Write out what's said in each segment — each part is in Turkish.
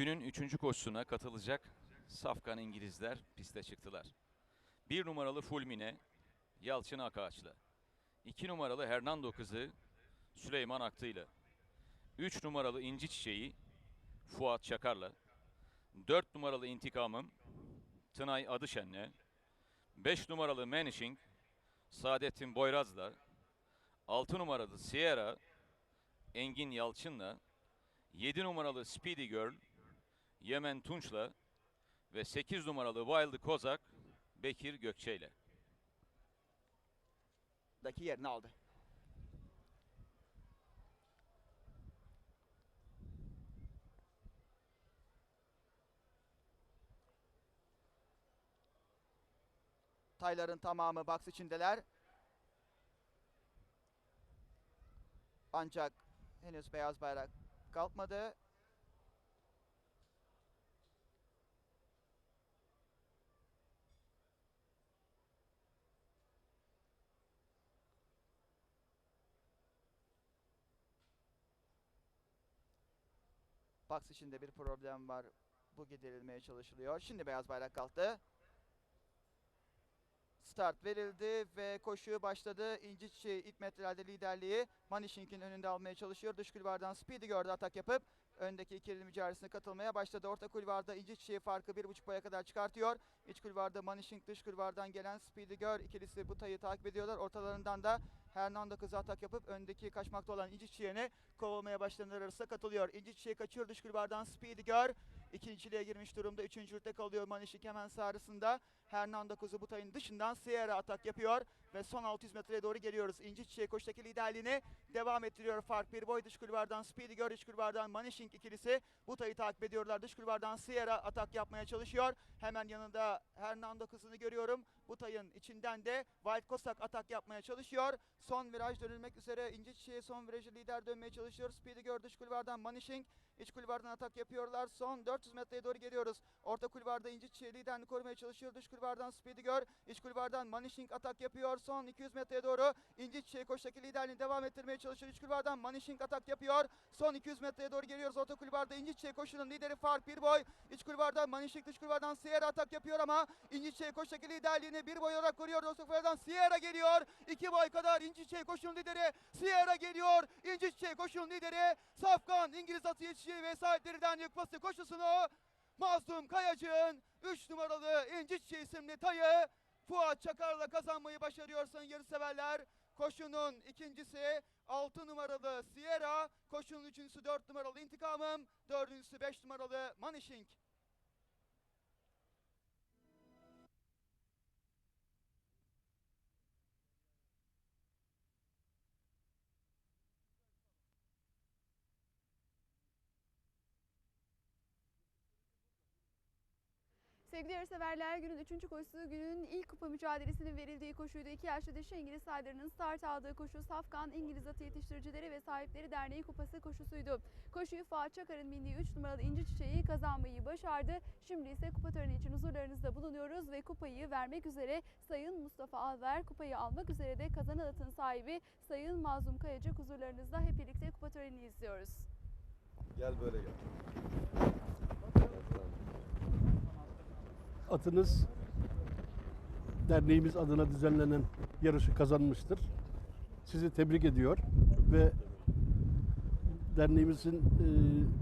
Günün üçüncü koşusuna katılacak Safkan İngilizler piste çıktılar. Bir numaralı Fulmine Yalçın Akaç'la. İki numaralı Hernando kızı Süleyman Aktı'yla. Üç numaralı İnci Çiçeği Fuat Çakar'la. Dört numaralı İntikamım Tınay Adışen'le. Beş numaralı Manishing Saadettin Boyraz'la. Altı numaralı Sierra Engin Yalçın'la. 7 numaralı Speedy Girl Yemen Tunç'la ve 8 numaralı Wild Kozak Bekir Gökçe'yle. daki yerini aldı. Tayların tamamı box içindeler. Ancak henüz beyaz bayrak kalkmadı. Box içinde bir problem var. Bu giderilmeye çalışılıyor. Şimdi beyaz bayrak kalktı. Start verildi ve koşu başladı. İnci Çiçeği ilk metrelerde liderliği Manişink'in önünde almaya çalışıyor. Dış kulvardan Speedy gördü atak yapıp öndeki ikili mücadelesine katılmaya başladı. Orta kulvarda İnci Çiçeği farkı bir buçuk boya kadar çıkartıyor. İç kulvarda Manişink dış kulvardan gelen Speedy Gör ikilisi bu tayı takip ediyorlar. Ortalarından da Hernando kızı atak yapıp öndeki kaçmakta olan İnci Çiçeği'ni kovalamaya başlayanlar arasında katılıyor. İnci Çiçeği kaçıyor dış kulvardan Speedy Gör. İkinciliğe girmiş durumda. Üçüncülükte kalıyor Manişik hemen sağrısında. Hernando Kuzu Butay'ın dışından Sierra atak yapıyor. Ve son 600 metreye doğru geliyoruz. İnci Çiçeği koştaki liderliğini devam ettiriyor. Fark bir boy dış kulvardan Speedy Gör iç kulvardan Manishing ikilisi Butay'ı takip ediyorlar. Dış kulvardan Sierra atak yapmaya çalışıyor. Hemen yanında Hernando Kuzu'nu görüyorum. Butay'ın içinden de Wild Kosak atak yapmaya çalışıyor. Son viraj dönülmek üzere. İnci Çiçeği son virajı lider dönmeye çalışıyor. Speedy Gör dış kulvardan Manishing İç kulvardan atak yapıyorlar. Son 400 metreye doğru geliyoruz. Orta kulvarda İnci Çiçeği liderini korumaya çalışıyor. Dış kulvardan Speedy Gör. İç kulvardan Manishing atak yapıyor. Son 200 metreye doğru İnci Çiçeği koştaki liderliğini devam ettirmeye çalışıyor. İç kulvardan Manishing atak yapıyor. Son 200 metreye doğru geliyoruz. Orta kulvarda İnci Çiçeği koşunun lideri Fark bir boy. İç kulvardan Manishing dış kulvardan Sierra atak yapıyor ama İnci Çiçeği koştaki liderliğini bir boy olarak koruyor. Orta kulvardan Sierra geliyor. İki boy kadar İnci Çiçeği koşunun lideri Sierra geliyor. İnci Çiçeği koşunun lideri Safkan İngiliz atı yetişiği ve sahiplerinden yıkması koşusunu Mazlum Kayacı'nın 3 numaralı İnci Çiçeği isimli tayı Fuat Çakar'la kazanmayı başarıyor sayın yarışseverler. Koşunun ikincisi 6 numaralı Sierra, koşunun üçüncüsü 4 numaralı İntikamım, dördüncüsü 5 numaralı Manishing. Sevgili yarışseverler günün 3. koşusu günün ilk kupa mücadelesinin verildiği koşuydu. İki yaşlı dişi İngiliz saylarının start aldığı koşu Safkan İngiliz Atı Yetiştiricileri ve Sahipleri Derneği kupası koşusuydu. Koşuyu Fuat Çakar'ın bindiği 3 numaralı İnci Çiçeği kazanmayı başardı. Şimdi ise kupa töreni için huzurlarınızda bulunuyoruz ve kupayı vermek üzere Sayın Mustafa Alver kupayı almak üzere de kazanan atın sahibi Sayın Mazlum Kayacık huzurlarınızda hep birlikte kupa törenini izliyoruz. Gel böyle gel. Atınız derneğimiz adına düzenlenen yarışı kazanmıştır. Sizi tebrik ediyor ve derneğimizin e,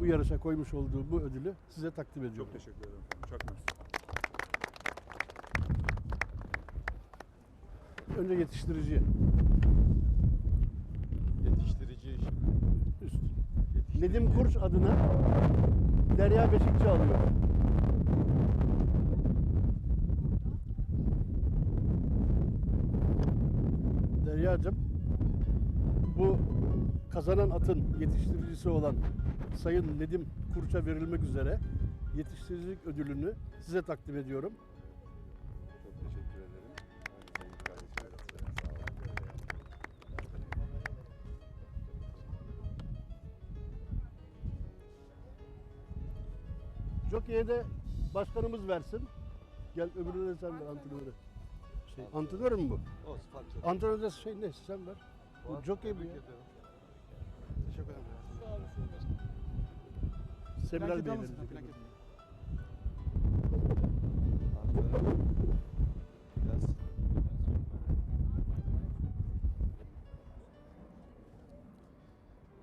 bu yarışa koymuş olduğu bu ödülü size takdim ediyorum. Çok teşekkür ederim. Çok mersi. Önce. Yetiştirici iş. Üst. Yetiştirici. Nedim Kurş adına Derya Beşikçi alıyor. Derya'cığım bu kazanan atın yetiştiricisi olan Sayın Nedim Kurç'a verilmek üzere yetiştiricilik ödülünü size takdim ediyorum. Çok teşekkür ederim. Jockey'e de başkanımız versin. Gel öbürüne sen ver antrenörü. Şey, antrenör mü bu? Olsun fark etmez. Antrenör de şey ne sen ver. Bu Fuat, jockey bu ya. Teşekkür ederim. Sebilal Bey Plaket verecek. alın, plaket. Antrenör biraz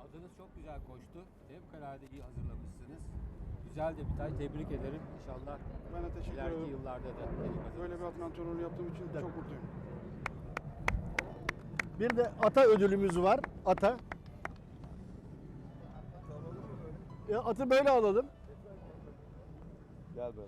Adınız çok güzel koştu. Fevkalade iyi hazırlamışsınız. Güzel de bir tay. Tebrik ederim. İnşallah Ben de teşekkür ileriki ederim. yıllarda da Böyle bir atın antrenörlüğü yaptığım için çok mutluyum. Bir de ata ödülümüz var. Ata. Ya atı böyle alalım. gel böyle.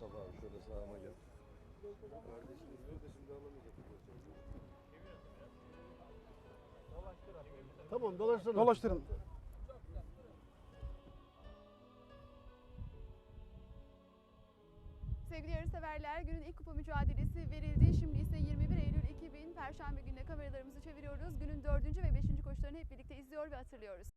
Mustafa abi şöyle sağıma gel. Kardeşim de şimdi alamayacak. Tamam dolaşsana. Dolaştırın. Sevgili yarışseverler günün ilk kupa mücadelesi verildi. Şimdi ise 21 Eylül 2000 Perşembe gününe kameralarımızı çeviriyoruz. Günün dördüncü ve beşinci koşularını hep birlikte izliyor ve hatırlıyoruz.